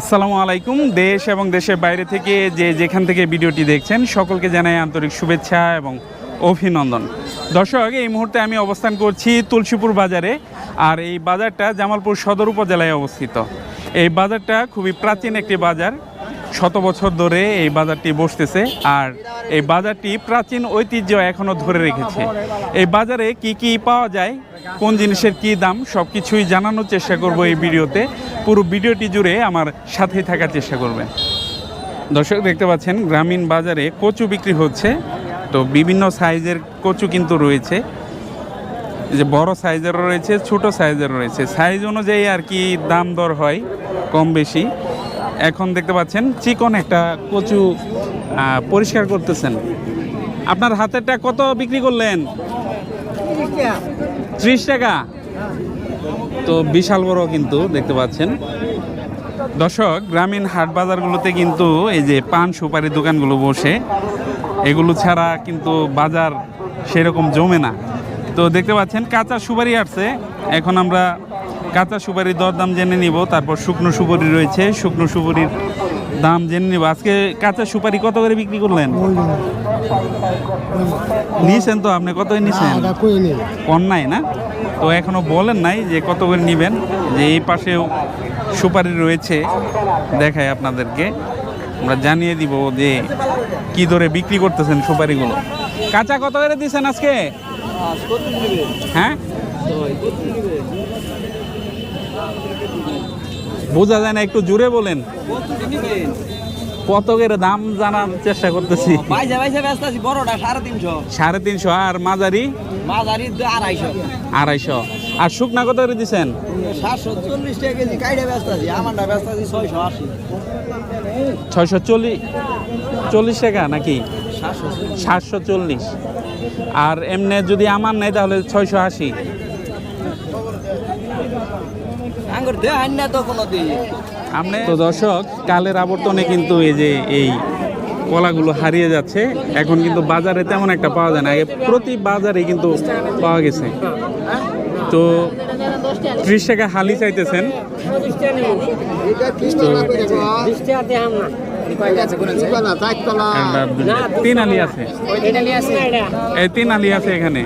আসসালামু আলাইকুম। দেশ এবং দেশের বাইরে থেকে যে যেখান থেকে ভিডিওটি দেখছেন, সকলকে জানাই আন্তরিক শুভেচ্ছা এবং অভিনন্দন। দর্শক, এই মুহূর্তে আমি অবস্থান করছি তুলসীপুর বাজারে, আর এই বাজারটা জামালপুর সদর উপজেলায় অবস্থিত। এই বাজারটা খুবই প্রাচীন একটি বাজার। শত বছর ধরে এই বাজারটি বসতেছে আর এই বাজারটি প্রাচীন ঐতিহ্য এখনও ধরে রেখেছে। এই বাজারে কি কি পাওয়া যায়, কোন জিনিসের কি দাম সব কিছুই জানানোর চেষ্টা করব এই ভিডিওতে। পুরো ভিডিওটি জুড়ে আমার সাথেই থাকার চেষ্টা করবেন। দর্শক, দেখতে পাচ্ছেন, গ্রামীণ বাজারে কচু বিক্রি হচ্ছে। তো বিভিন্ন সাইজের কচু কিন্তু রয়েছে। যে বড় সাইজেরও রয়েছে, ছোট সাইজেরও রয়েছে। সাইজ অনুযায়ী আর কি দাম দর হয়, কম বেশি। এখন দেখতে পাচ্ছেন চিকন একটা কচু পরিষ্কার করতেছেন। আপনার হাতেরটা কত বিক্রি করলেন? ত্রিশ টাকা। তো বিশাল বড় কিন্তু দেখতে পাচ্ছেন। দর্শক, গ্রামীণ হাট বাজারগুলোতে কিন্তু এই যে পান সুপারি দোকানগুলো বসে, এগুলো ছাড়া কিন্তু বাজার সেরকম জমে না। তো দেখতে পাচ্ছেন, কাঁচা সুপারি আসছে। এখন আমরা কাঁচা সুপারির দরদাম জেনে নিব তারপর শুকনো সুপারি রয়েছে শুকনো সুপারির দাম জেনে নিব। আজকে কাঁচা সুপারি কত করে বিক্রি করলেন? নিয়েছেন তো আপনি কত কম নাই। না? তো এখনও বলেন নাই যে কত করে নেবেন যে এই পাশেও সুপারি রয়েছে। দেখায় আপনাদেরকে। আমরা জানিয়ে দিব যে কি দরে বিক্রি করতেছেন সুপারিগুলো। কাঁচা কত করে দিয়েছেন আজকে? হ্যাঁ? বোঝা যায় না একটু জুড়ে বলেন। কত করে দাম জানার চেষ্টা করতেছি? সাড়ে তিনশো। আর মাঝারি? মাঝারি আড়াইশো। আড়াইশো। আর শুকনা কত করে দিচ্ছেন ছয়শো চল্লিশ চল্লিশ টাকা নাকি? সাতশো চল্লিশ। আর এমনি যদি আমার নেই তাহলে ছয়শো আশি। আঙ্গুর দে আইন না তো কোনো দিই আপনি তো দর্শক কালের আবর্তনে কিন্তু এই যে এই কলাগুলো হারিয়ে যাচ্ছে এখন কিন্তু বাজারে তেমন একটা পাওয়া যায় না। আগে প্রতি বাজারে কিন্তু পাওয়া গেছে। তো ত্রিশ টাকা হালি চাইতেছেন। তিন আলি আছে এই তিন আলি আছে এখানে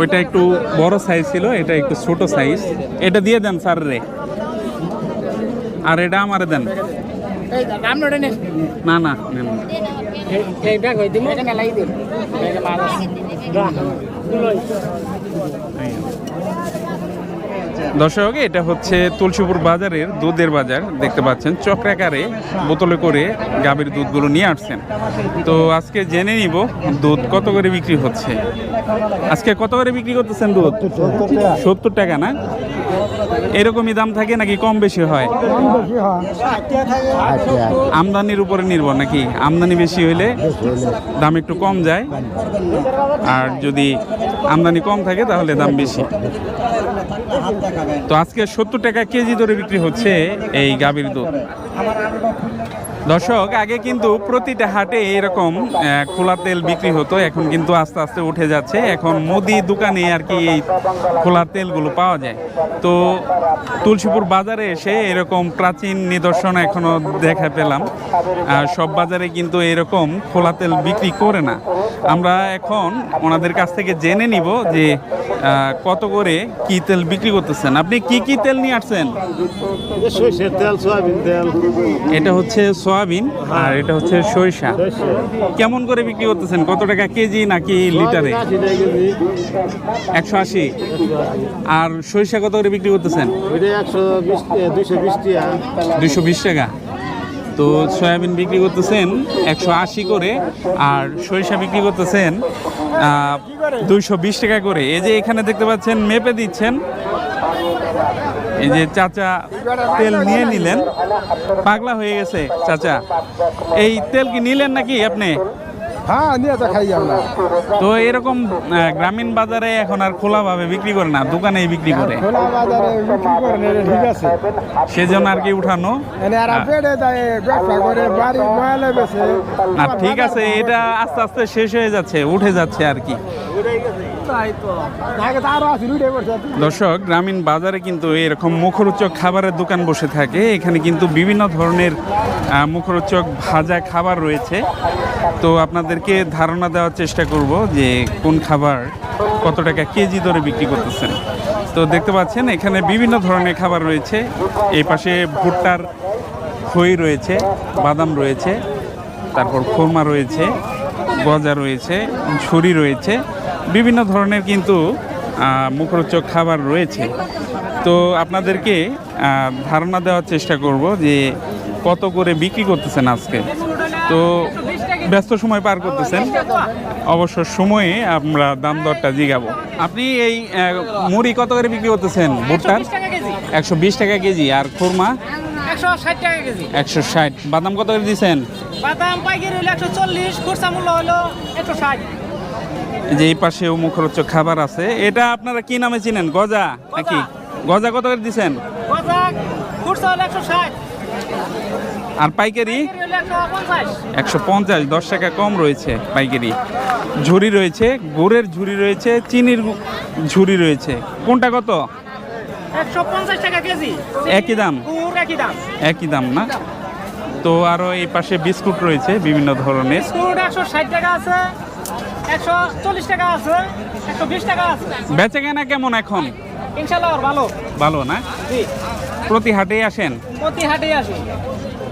ওইটা একটু বড় সাইজ ছিল এটা একটু ছোট সাইজ এটা দিয়ে দেন স্যার রে আর এটা আমারে দেন না না নেন না। দর্শক, এটা হচ্ছে তুলসীপুর বাজারের দুধের বাজার। দেখতে পাচ্ছেন, চক্রাকারে বোতলে করে গাভীর দুধগুলো নিয়ে আসছেন। তো আজকে জেনে নিব, দুধ কত করে বিক্রি হচ্ছে? আজকে কত করে বিক্রি করতেছেন দুধ? সত্তর টাকা না? এরকমই দাম থাকে নাকি কম বেশি হয়? আমদানির উপরে নির্ভর নাকি? আমদানি বেশি হইলে দাম একটু কম যায়। আর যদি আমদানি কম থাকে, তাহলে দাম বেশি। তো আজকে সত্তর টাকা কেজি ধরে বিক্রি হচ্ছে এই গাভীর দুধ। দর্শক, আগে কিন্তু প্রতিটা হাটে এরকম খোলা তেল বিক্রি হতো, এখন কিন্তু আস্তে আস্তে উঠে যাচ্ছে। এখন মুদি দোকানে আর কি এই খোলা তেলগুলো পাওয়া যায়। তো তুলসীপুর বাজারে এসে এরকম প্রাচীন নিদর্শন এখনও দেখা পেলাম। আর সব বাজারে কিন্তু এরকম খোলা তেল বিক্রি করে না। আমরা এখন ওনাদের কাছ থেকে জেনে নিব যে কত করে কি তেল বিক্রি করতেছেন আপনি কি কি তেল নিয়ে আসছেন? সরষের তেল সয়াবিন তেল। এটা হচ্ছে সয়াবিন আর এটা হচ্ছে সরিষা। কেমন করে বিক্রি করতেছেন? কত টাকা কেজি নাকি লিটারে? একশো আশি। আর সরিষা কত করে বিক্রি করতেছেন? দুশো বিশ টাকা। তো সয়াবিন বিক্রি করতেছেন একশো আশি করে আর সরিষা বিক্রি করতেছেন দুইশো বিশ টাকা করে। এই যে এখানে দেখতে পাচ্ছেন মেপে দিচ্ছেন এই যে চাচা তেল নিয়ে নিলেন। পাগলা হয়ে গেছে চাচা। এই তেল কি নিলেন নাকি আপনি? হ্যাঁ নিয়ে তো খাই আমরা। তো এরকম গ্রামীণ বাজারে এখন আর খোলাভাবে বিক্রি করে না দোকানেই বিক্রি করে। খোলা বাজারে বিক্রি করেন এটা ঠিক আছে। সেজন্য আর কি উঠানো? আর পেটে যায় ব্যবসা করে বাড়ি ময়ালে বেছে না ঠিক আছে এটা আস্তে আস্তে শেষ হয়ে যাচ্ছে উঠে যাচ্ছে আর কি। দর্শক, গ্রামীণ বাজারে কিন্তু এরকম মুখরোচক খাবারের দোকান বসে থাকে। এখানে কিন্তু বিভিন্ন ধরনের মুখরোচক ভাজা খাবার রয়েছে। তো আপনাদেরকে ধারণা দেওয়ার চেষ্টা করব যে কোন খাবার কত টাকা কেজি দরে বিক্রি করতেছেন। তো দেখতে পাচ্ছেন, এখানে বিভিন্ন ধরনের খাবার রয়েছে। এই পাশে ভুট্টার খই রয়েছে, বাদাম রয়েছে, তারপর খুরমা রয়েছে, গজা রয়েছে, ছুরি রয়েছে। বিভিন্ন ধরনের কিন্তু মুখরোচক খাবার রয়েছে। তো আপনাদেরকে ধারণা দেওয়ার চেষ্টা করব যে কত করে বিক্রি করতেছেন আজকে। তো ব্যস্ত সময় পার করতেছেন। অবশ্য সময়ে আমরা দাম দরটা জিগাবো। আপনি এই মুড়ি কত করে বিক্রি করতেছেন? ভুট্টার একশো বিশ টাকা কেজি। আর খুরমা? একশো ষাট বাদাম কত করে দিচ্ছেন বাদাম পাইকারি হলো একশো চল্লিশ খুচরা মূল্য হলো একশো ষাট। যে এই পাশেও মুখরোচক খাবার আছে এটা আপনারা কি নামে চিনেন? গজা নাকি? গজা কত করে দিচ্ছেন আর পাইকারি? একশো পঞ্চাশ। দশ টাকা কম রয়েছে পাইকারি। ঝুরি রয়েছে গুড়ের ঝুরি রয়েছে চিনির ঝুরি রয়েছে। কোনটা কত? একই দাম? একই দাম। না? তো আরও এই পাশে বিস্কুট রয়েছে বিভিন্ন ধরনের। একশো ষাট টাকা আছে। একশো চল্লিশ টাকা আছে একশো বিশ টাকা আছে। বেচে কেনা কেমন এখন? ইনশাল্লাহ ভালো। ভালো না? প্রতি হাটেই আসেন? প্রতি হাটেই আসি।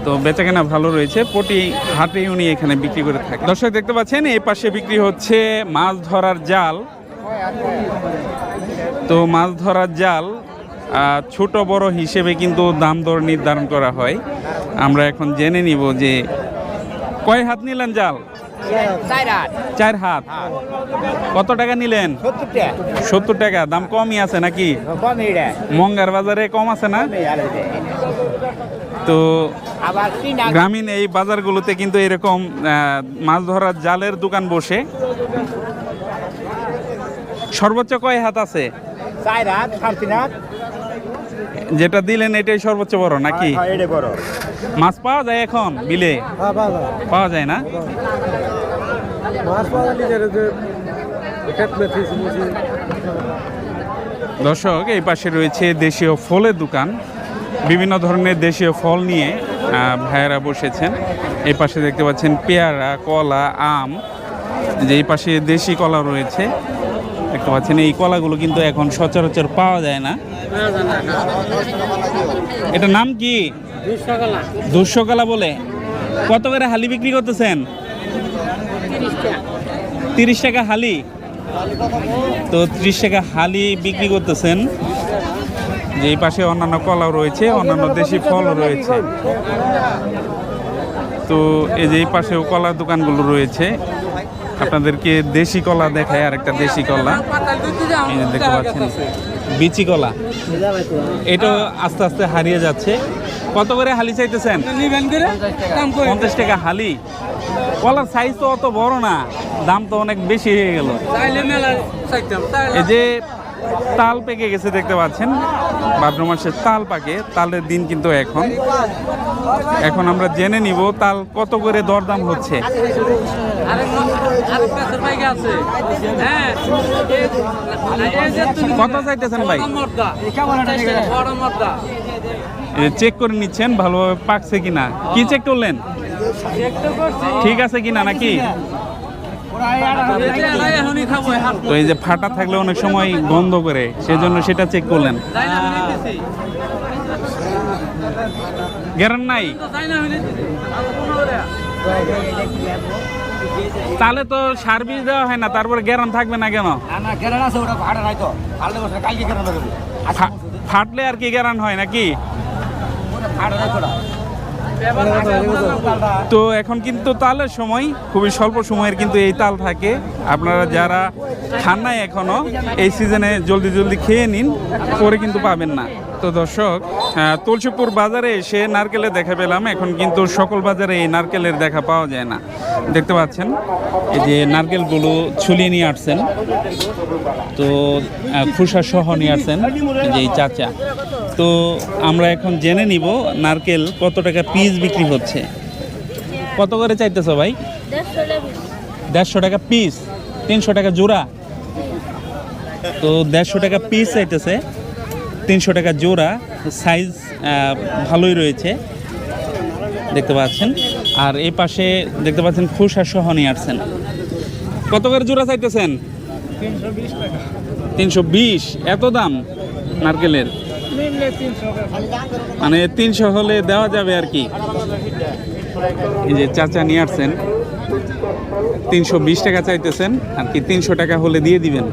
তো বেচাকেনা ভালো রয়েছে প্রতি হাটে উনি এখানে বিক্রি করে থাকে দর্শক দেখতে পাচ্ছেন এই পাশে বিক্রি হচ্ছে মাছ ধরার জাল। তো মাছ ধরার জাল ছোট বড় হিসেবে কিন্তু দাম দর নির্ধারণ করা হয়। আমরা এখন জেনে নিব যে কয় হাত নিলেন জাল? চার হাত। কত টাকা নিলেন? সত্তর টাকা। দাম কমই আছে নাকি? মঙ্গার বাজারে কম আছে না? তো গ্রামীণ এই বাজারগুলোতে কিন্তু এরকম মাছ ধরার জালের দোকান বসে। সর্বোচ্চ কয় হাত আছে? যেটা দিলেন এটাই সর্বোচ্চ বড় নাকি? মাছ পাওয়া যায় এখন বিলে? পাওয়া যায় না মাছ পাওয়া নিজের যে খেত মেথিস মুছি দর্শক এই পাশে রয়েছে দেশীয় ফলের দোকান। বিভিন্ন ধরনের দেশীয় ফল নিয়ে ভাইয়েরা বসেছেন। এই পাশে দেখতে পাচ্ছেন পেয়ারা কলা আম। যে এই পাশে দেশি কলা রয়েছে দেখতে পাচ্ছেন এই কলাগুলো কিন্তু এখন সচরাচর পাওয়া যায় না। এটা নাম কি? দুশো কলা বলে। কত করে হালি বিক্রি করতেছেন? তিরিশ টাকা হালি। তো ত্রিশ টাকা হালি বিক্রি করতেছেন। যে পাশে অন্যান্য কলাও রয়েছে অন্যান্য দেশি ফলও রয়েছে। তো এই যে এই পাশেও কলার দোকানগুলো রয়েছে। আপনাদেরকে দেশি কলা দেখায় আর একটা দেশি কলা। দেখতে পাচ্ছেন বিচি কলা। এটা আস্তে আস্তে হারিয়ে যাচ্ছে। কত করে হালি চাইতেছেন? পঞ্চাশ টাকা হালি। কলার সাইজ তো অত বড় না দাম তো অনেক বেশি হয়ে গেল। এই যে তাল পেকে গেছে দেখতে পাচ্ছেন ভাদ্র মাসে তাল পাকে তালের দিন কিন্তু এখন। এখন আমরা জেনে নিব তাল কত করে দরদাম হচ্ছে। কত চাইতেছেন ভাই? চেক করে নিচ্ছেন ভালোভাবে পাকছে কিনা। কি চেক করলেন? ঠিক আছে কিনা নাকি? তো এই যে ফাটা থাকলে অনেক সময় গন্ধ করে, সেজন্য সেটা চেক করলেন। গ্যারান নাই? তাহলে তো সার্ভিস দেওয়া হয় না, তারপরে গ্যারান থাকবে না কেন? ফাটলে আর কি গ্যারান হয় নাকি? তো এখন কিন্তু তালের সময়, খুবই স্বল্প সময়ের কিন্তু এই তাল থাকে। আপনারা যারা খান নাই এখনও, এই সিজনে জলদি জলদি খেয়ে নিন, পরে কিন্তু পাবেন না। তো দর্শক তুলসীপুর বাজারে এসে নারকেলের দেখা পেলাম, এখন কিন্তু সকল বাজারে এই নারকেলের দেখা পাওয়া যায় না। দেখতে পাচ্ছেন, এই যে নারকেলগুলো ছুলিয়ে নিয়ে আসছেন। তো খোসা সহ নিয়ে আসছেন যে চাচা। তো আমরা এখন জেনে নিব নারকেল কত টাকা পিস বিক্রি হচ্ছে। কত করে চাইতেছো ভাই? দেড়শো টাকা পিস। তিনশো টাকা জোড়া। তো দেড়শো টাকা পিস চাইতেছে। তিনশো টাকা জোড়া। সাইজ ভালোই রয়েছে। দেখতে পাচ্ছেন। আর এই পাশে দেখতে পাচ্ছেন খুশা সহ নিয়ে আসছেন। কত করে জোড়া চাইতেছেন? তিনশো বিশ। এত দাম নারকেলের? মানে তিনশো হলে দেওয়া যাবে আর কি। এই যে চাচা নিয়ে আসছেন। তিনশো বিশ টাকা চাইতেছেন। আর কি তিনশো টাকা হলে দিয়ে দিবেন?